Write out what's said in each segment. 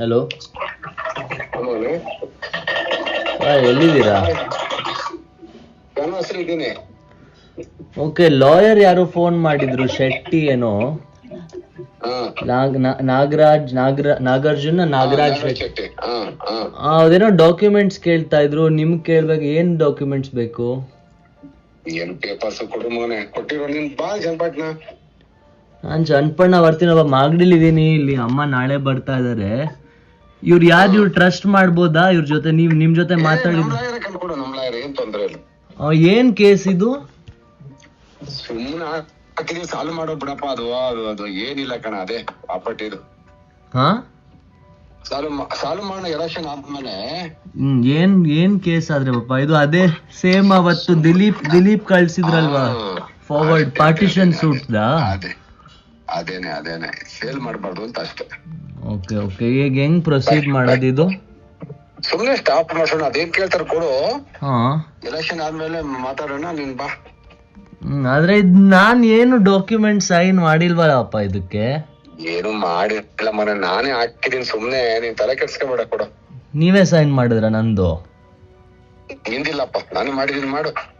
Hello ಎಲ್ಲಿದ್ದೀರಾ? Okay lawyer ಯಾರು phone ಮಾಡಿದ್ರು? ಶೆಟ್ಟಿ ಏನೋ? ನಾಗರಾಜ್ ನಾಗರ ನಾಗಾರ್ಜುನ ನಾಗರಾಜ್ ಶೆಟ್ಟಿ. ಅದೇನೋ ಡಾಕ್ಯುಮೆಂಟ್ಸ್ ಕೇಳ್ತಾ ಇದ್ರು. ನಿಮ್ ಕೇಳ್ಬೇಕು ಏನ್ ಡಾಕ್ಯುಮೆಂಟ್ಸ್ ಬೇಕು? ಏನು ಪೇಪರ್ಸ್ ಕೊಡು ಮಗನೆ. ಕೊಟ್ಟಿರೋ ನಿನ್ ಬಾ ಜನಪಟ್ನ ನಾನ್ ಚನ್ನಪಣ್ಣ ಬರ್ತೀನಪ್ಪ. ಮಾಗಡಿಲಿ ಇದೀನಿ ಇಲ್ಲಿ ಅಮ್ಮ ನಾಳೆ ಬರ್ತಾ ಇದಾರೆ. ಇವ್ರು ಯಾರು ಇವ್ರು ಟ್ರಸ್ಟ್ ಮಾಡ್ಬೋದಾ? ಇವ್ರ ಜೊತೆ ನೀವ್ ನಿಮ್ ಜೊತೆ ಮಾತಾಡಿ. ಲಾಯರ್ ಕಂಡ್ಕೊಡು ನಮ್ ಲಾಯರ್ ಏನ್ ತೊಂದ್ರೆ ಇಲ್ಲ. ಆ, ಏನ್ ಕೇಸ್ ಇದು? ಸುಮ್ಮನೆ ಹಾಕಿದೀವಿ ಸಾಲು ಮಾಡೋ ಬಿಡಪ್ಪ ಅದು ಅದು ಅದು ಏನಿಲ್ಲ ಕಣ ಅದೇ ಪ್ರಾಪರ್ಟಿ ಹಾ? ಸಾಲು ಮಾ- ಸಾಲು ಮಾಡೋ ಎಲೆಕ್ಷನ್ ಆದ್ಮೇಲೆ ಹ್ಮ್ ಏನ್ ಏನ್ ಕೇಸ್ ಆದ್ರೆ ಪಾಪ ಇದು ಅದೇ ಸೇಮ್ ಅವತ್ತು ದಿಲೀಪ್ ದಿಲೀಪ್ ಕಳ್ಸಿದ್ರಲ್ವಾ? ಫಾರ್ವರ್ಡ್ ಪಾರ್ಟಿಷನ್ ಸೂಟ್ದಾ ಅದೇ. ಅದೇನೆ ಅದೇನೆ. ಸೇಲ್ ಮಾಡಬಾರ್ದು ಅಂತ ಅಷ್ಟೇ. ಓಕೆ ಓಕೆ ಈಗ ಹೆಂಗ್ ಪ್ರೊಸೀಡ್ ಮಾಡೋದು ಇದು? ಸುಮ್ನೆ ಸ್ಟಾಪ್ ಮಾಡೋಣ ಅದೇನ್ ಕೇಳ್ತಾರ ಕೊಡು. ಹಾ. ಎಲೆಕ್ಷನ್ ಆದ್ಮೇಲೆ ಮಾತಾಡೋಣ ನೀನ್ ಬಾ. ಆದ್ರೆ ಇದ್ ನಾನ್ ಏನು ಡಾಕ್ಯುಮೆಂಟ್ ಸೈನ್ ಮಾಡಿಲ್ವಲ್ಲಪ್ಪ ಇದಕ್ಕೆ? ಏನು ಮಾಡಿಲ್ಲ ಮನೆ. ನಾನೇ ಹಾಕಿದೀನಿ ಸುಮ್ನೆ ನೀನ್ ತಲೆ ಕೆಡ್ಸ್ಕೊಬೇಡ ಕೊಡು. ನೀವೇ ಸೈನ್ ಮಾಡಿದ್ರ ನಂದು? ನಿಂದಿಲ್ಲಪ್ಪ. ನಾನು ಮಾಡಿದೀನಿ ಮಾಡು.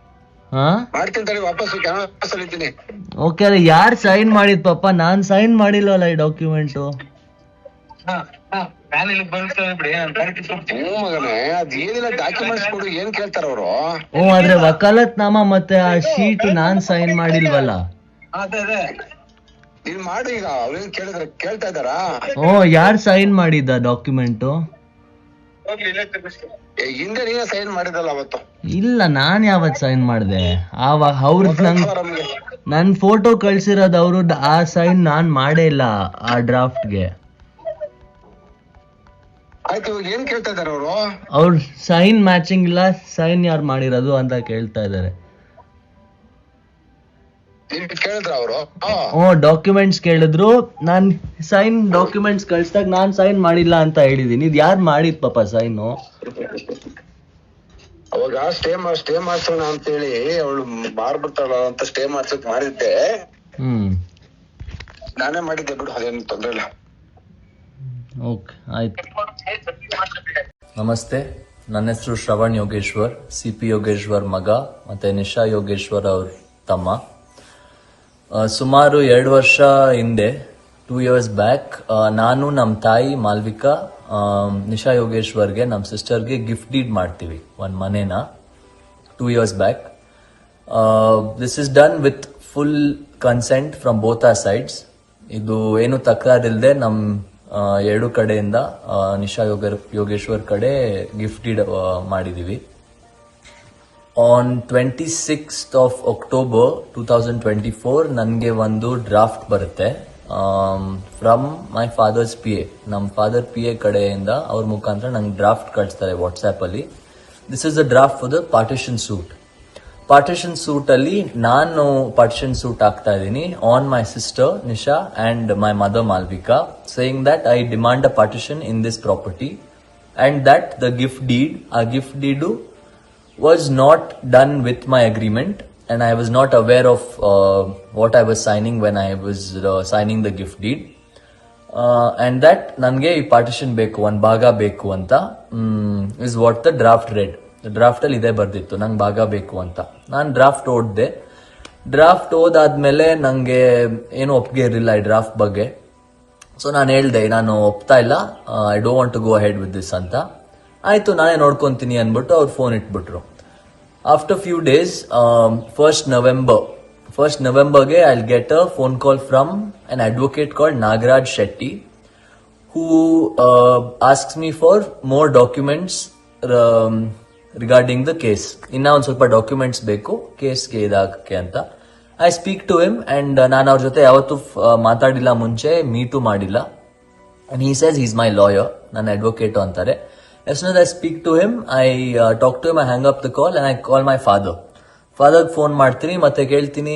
ಓಕೆ ಅಲ್ಲ ಯಾರ್ ಸೈನ್ ಮಾಡಿದ್ ಪಾಪ? ನಾನ್ ಸೈನ್ ಮಾಡಿಲ್ವಲ್ಲ ಈ ಡಾಕ್ಯುಮೆಂಟು ಹ್ಞೂ ಮಗನೇ ಅದ್ ಏನಿಲ್ಲ ಡಾಕ್ಯುಮೆಂಟ್ಸ್ ಕೊಡು ಏನ್ ಕೇಳ್ತಾರ ಅವರು? ಓ ಆದ್ರೆ ವಕಾಲತ್ನಾಮ ಮತ್ತೆ ಆ ಶೀಟ್ ನಾನ್ ಸೈನ್ ಮಾಡಿಲ್ವಲ್ಲ? ನೀನ್ ಮಾಡು ಈಗ ಅವ್ರೇನ್ ಕೇಳಿದ್ರ ಕೇಳ್ತಾ ಇದಾರಾ ಓ ಯಾರ್ ಸೈನ್ ಮಾಡಿದ್ದ ಡಾಕ್ಯುಮೆಂಟ್ ಹಿಂದೆ ನೀನೇ ಸೈನ್ ಮಾಡಿದಲ್ಲ ಅವತ್ತು. ಇಲ್ಲ ನಾನ್ ಯಾವತ್ ಸೈನ್ ಮಾಡಿದೆ? ಆವಾಗ ಅವ್ರದ್ ನಂಗ್ ನನ್ ಫೋಟೋ ಕಳ್ಸಿರೋದ್ ಅವ್ರು ಆ ಸೈನ್ ನಾನ್ ಮಾಡೇ ಇಲ್ಲ ಆ ಡ್ರಾಫ್ಟ್ಗೆ ಆಯ್ತು ಇವಾಗ ಏನ್ ಕೇಳ್ತಾ ಇದಾರೆ ಅವರು? ಅವ್ರ ಸೈನ್ ಮ್ಯಾಚಿಂಗ್ ಇಲ್ಲ ಸೈನ್ ಯಾರು ಮಾಡಿರೋದು ಅಂತ ಕೇಳ್ತಾ ಇದಾರೆ. ಕೇಳಿದ್ರ ಅವರು? ಓ ಡಾಕ್ಯುಮೆಂಟ್ಸ್ ಕೇಳಿದ್ರು. ನಾನ್ ಸೈನ್ ಡಾಕ್ಯುಮೆಂಟ್ಸ್ ಕಳ್ಸಿದಾಗ ನಾನ್ ಸೈನ್ ಮಾಡಿಲ್ಲ ಅಂತ ಹೇಳಿದೀನಿ. ಇದು ಯಾರು ಮಾಡಿದ್ ಪಾಪ ಸೈನು ಅವಾಗ ಸ್ಟೇ ಸ್ಟೇ ಮಾಡ್ಸೋಣ ಅಂತೇಳಿ ಅವಳು ಮಾರ್ಬಿಡ್ತಾಳ ಅಂತ ಸ್ಟೇ ಮಾಡ್ಸಕ್ ಮಾಡಿದ್ದೆ. ಹ್ಮ್. ನಾನೇ ಮಾಡಿದ್ದೆ ಬಿಡು ಅದೇನು ತೊಂದ್ರೆ ಇಲ್ಲ. ಓಕೆ ಆಯ್ತು. ನಮಸ್ತೆ. ನನ್ನ ಹೆಸರು ಶ್ರವಣ್ ಯೋಗೇಶ್ವರ್ ಸಿ ಪಿ ಯೋಗೇಶ್ವರ್ ಮಗ ಮತ್ತೆ ನಿಶಾ ಯೋಗೇಶ್ವರ್ ಅವ್ರ ತಮ್ಮ. ಸುಮಾರು ಎರಡು ವರ್ಷ ಹಿಂದೆ ಟೂ ಇಯರ್ಸ್ ಬ್ಯಾಕ್ ನಾನು ನಮ್ಮ ತಾಯಿ ಮಾಲ್ವಿಕಾ ನಿಶಾ ಯೋಗೇಶ್ವರ್ಗೆ ನಮ್ಮ ಸಿಸ್ಟರ್ಗೆ ಗಿಫ್ಟ್ ಡೀಡ್ ಮಾಡ್ತೀವಿ, ಒಂದು ಮನೇನ two years back this is done with full consent from both ಆ ಸೈಡ್ಸ್ ಇದು ಏನು ತಕರಾರಿಲ್ಲದೆ ನಮ್ಮ ಎರಡು ಕಡೆಯಿಂದ ನಿಶಾ ಯೋಗ ಯೋಗೇಶ್ವರ್ ಕಡೆ ಗಿಫ್ಟ್ ಡೀಡ್ ಮಾಡಿದೀವಿ. On twenty sixth of October two thousand twenty four ನನಗೆ ಒಂದು ಡ್ರಾಫ್ಟ್ ಬರುತ್ತೆ. From my father's P A ನಮ್ಮ ಫಾದರ್ ಪಿ ಎ ಕಡೆಯಿಂದ ಅವ್ರ ಮುಖಾಂತರ ನಂಗೆ ಡ್ರಾಫ್ಟ್ ಕಳಿಸ್ತಾರೆ ವಾಟ್ಸ್ಆ್ಯಪಲ್ಲಿ this is a draft for the partition suit partition ಸೂಟಲ್ಲಿ ನಾನು ಪಾರ್ಟಿಷನ್ ಸೂಟ್ ಆಗ್ತಾ ಇದ್ದೀನಿ. On my sister Nisha and my mother Malvika saying that I demand a partition in this property and that the gift deed ಆ gift deed was not done with my agreement and I was not aware of uh, what I was signing when I was uh, signing the gift deed. Uh, and ನನಗೆ ಈ partition ಬೇಕು ಒಂದು ಭಾಗ ಬೇಕು ಅಂತ is what the draft read ಡ್ರಾಫ್ಟಲ್ಲಿ ಇದೇ ಬರ್ದಿತ್ತು ನಂಗೆ ಭಾಗ ಬೇಕು ಅಂತ. ನಾನು ಡ್ರಾಫ್ಟ್ ಓದಿದೆ ಡ್ರಾಫ್ಟ್ ಓದಾದ್ಮೇಲೆ ನನಗೆ ಏನು ಒಪ್ಪಿಗೆ ಇರಲಿಲ್ಲ ಈ ಡ್ರಾಫ್ಟ್ ಬಗ್ಗೆ. ಸೊ ನಾನು ಹೇಳ್ದೆ ನಾನು ಒಪ್ತಾ ಇಲ್ಲ I don't want to go head with this ಅಂತ. ಆಯ್ತು ನಾನೇ ನೋಡ್ಕೊಂತೀನಿ ಅಂದ್ಬಿಟ್ಟು ಅವ್ರು phone ಇಟ್ಬಿಟ್ರು. After few days first November first ನವೆಂಬರ್ಗೆ I get a phone call from an advocate call Nagaraj Shetty who asks me for more documents regarding the case ಇನ್ನ ಒಂದು ಸ್ವಲ್ಪ documents ಬೇಕು ಕೇಸ್ಗೆ ಇದಾಗಕ್ಕೆ ಅಂತ. I speak to him and ನಾನು ಅವ್ರ ಜೊತೆ ಯಾವತ್ತೂ ಆ, ಮಾತಾಡಿಲ್ಲ ಮುಂಚೆ ಮೀಟು ಮಾಡಿಲ್ಲ. And he says is my lawyer ನನ್ನ ಅಡ್ವೊಕೇಟು ಅಂತಾರೆ. Yes speak speak to I I talk to him, I hang up the call and I call my father father phone ಮಾಡ್ತೀನಿ ಮತ್ತೆ ಕೇಳ್ತೀನಿ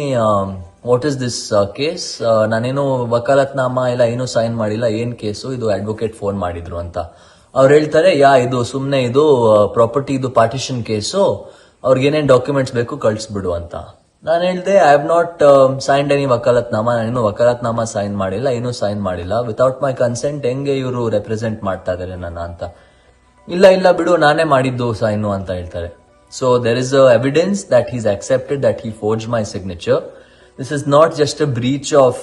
ವಾಟ್ ಇಸ್ ದಿಸ್ ಕೇಸ್ ನಾನೇನು ವಕಾಲತ್ನಾಮ ಇಲ್ಲ ಏನು sign ಮಾಡಿಲ್ಲ ಏನ್ ಕೇಸು ಇದು ಅಡ್ವೊಕೇಟ್ ಫೋನ್ ಮಾಡಿದ್ರು ಅಂತ. ಅವ್ರು ಹೇಳ್ತಾರೆ ಯಾ ಇದು ಸುಮ್ಮನೆ ಇದು ಪ್ರಾಪರ್ಟಿ ಇದು ಪಾರ್ಟಿಷನ್ ಕೇಸು ಅವ್ರಿಗೆ ಏನೇನು ಡಾಕ್ಯುಮೆಂಟ್ಸ್ ಬೇಕು ಕಳಿಸ್ಬಿಡು ಅಂತ. ನಾನು ಹೇಳ್ದೆ I have not signed any vakalatnama ನಾನು ವಕಾಲತ್ನಾಮ ಸೈನ್ ಮಾಡಿಲ್ಲ ಏನೂ ಸೈನ್ ಮಾಡಿಲ್ಲ. ವಿತೌಟ್ ಮೈ ಕನ್ಸೆಂಟ್ ಹೆಂಗೆ ಇವರು ರೆಪ್ರೆಸೆಂಟ್ ಮಾಡ್ತಾ ಇದ್ದಾರೆ ನನ್ನ ಅಂತ. ಇಲ್ಲ ಇಲ್ಲ ಬಿಡು, ನಾನೇ ಮಾಡಿದ್ದು ಸೈನು ಅಂತ ಹೇಳ್ತಾರೆ. So there is a evidence that is accepted that he forge my signature this is not just a breach of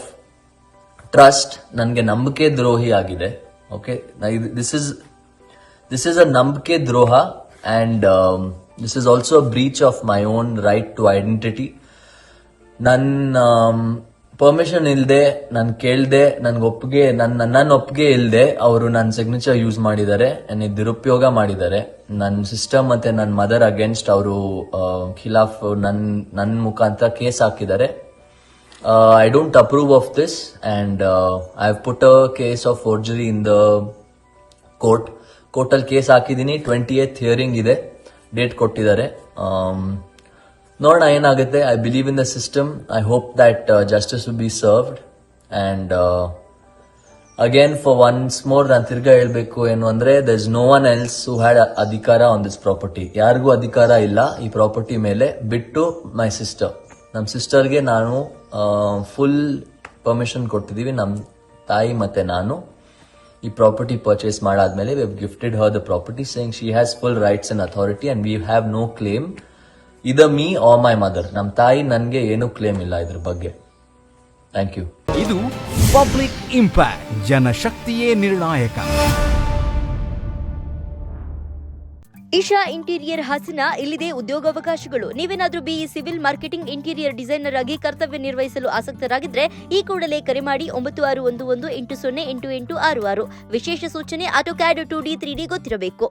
trust ನನಗೆ ನಂಬಿಕೆ ದ್ರೋಹಿ ಆಗಿದೆ. Okay this is this is a ನಂಬಿಕೆ ದ್ರೋಹ and this is also breach of my own right to identity ನನ್ನ permission ಇಲ್ಲದೆ ನಾನು ಕೇಳ್ದೆ, ನನ್ಗೆ ಒಪ್ಪಿಗೆ ನನ್ನ ನನ್ನ ಒಪ್ಪಿಗೆ ಇಲ್ಲದೆ ಅವರು ನನ್ನ ಸಿಗ್ನೇಚರ್ ಯೂಸ್ ಮಾಡಿದ್ದಾರೆ ನನಗೆ ದುರುಪಯೋಗ ಮಾಡಿದ್ದಾರೆ. ನನ್ನ ಸಿಸ್ಟಮ್ ಮತ್ತೆ ನನ್ನ ಮದರ್ ಅಗೇನ್ಸ್ಟ್ ಅವರು ಖಿಲಾಫ್ ನನ್ನ ನನ್ನ ಮುಖಾಂತರ ಕೇಸ್ ಹಾಕಿದ್ದಾರೆ. I don't approve of this and I put a case of forgery in the court ಕೋರ್ಟಲ್ಲಿ ಕೇಸ್ ಹಾಕಿದ್ದೀನಿ ಟ್ವೆಂಟಿ ಏತ್ ಹಿಯರಿಂಗ್ ಇದೆ ಡೇಟ್ ಕೊಟ್ಟಿದ್ದಾರೆ. ನೋಡೋಣ ಏನಾಗುತ್ತೆ. I believe in the system I hope that justice will be served and again for once more ನಾನು ತಿರ್ಗಾ ಹೇಳಬೇಕು ಏನು ಅಂದರೆ there is no one else who had ಅಧಿಕಾರ ಆನ್ ದಿಸ್ ಪ್ರಾಪರ್ಟಿ ಯಾರಿಗೂ ಅಧಿಕಾರ ಇಲ್ಲ ಈ ಪ್ರಾಪರ್ಟಿ ಮೇಲೆ ಬಿಟ್ಟು ಮೈ ಸಿಸ್ಟರ್ ನಮ್ಮ ಸಿಸ್ಟರ್ಗೆ ನಾನು ಫುಲ್ ಪರ್ಮಿಷನ್ ಕೊಟ್ಟಿದ್ದೀವಿ ನಮ್ಮ ತಾಯಿ ಮತ್ತೆ ನಾನು ಈ ಪ್ರಾಪರ್ಟಿ ಪರ್ಚೇಸ್ ಮಾಡಾದ್ಮೇಲೆ we gifted her the property saying she has full rights and authority and we have no claim ಇದ ಮೀ ಆ ಮೈ ಮದರ್. ನಮ್ಮ ತಾಯಿ ನನಗೆ ಏನೂ ಕ್ಲೇಮ್ ಇಲ್ಲ ಇದ್ರ ಬಗ್ಗೆ. ಥ್ಯಾಂಕ್ ಯು ಇದು ಪಬ್ಲಿಕ್ ಇಂಪ್ಯಾಕ್ಟ್ ಜನಶಕ್ತಿಯೇ ನಿರ್ಣಾಯಕ. ಇಶಾ ಇಂಟೀರಿಯರ್ ಹಾಸನ ಇಲ್ಲಿದೆ ಉದ್ಯೋಗಾವಕಾಶಗಳು. ನೀವೇನಾದ್ರೂ BE civil marketing interior designer ಆಗಿ ಕರ್ತವ್ಯ ನಿರ್ವಹಿಸಲು ಆಸಕ್ತರಾಗಿದ್ರೆ ಈ ಕೂಡಲೇ ಕರೆ ಮಾಡಿ ಒಂಬತ್ತು ಆರು ಒಂದು ಒಂದು ಎಂಟು ಸೊನ್ನೆ ಎಂಟು ಎಂಟು ಆರು ಆರು. ವಿಶೇಷ ಸೂಚನೆ AutoCAD two D three D ಗೊತ್ತಿರಬೇಕು.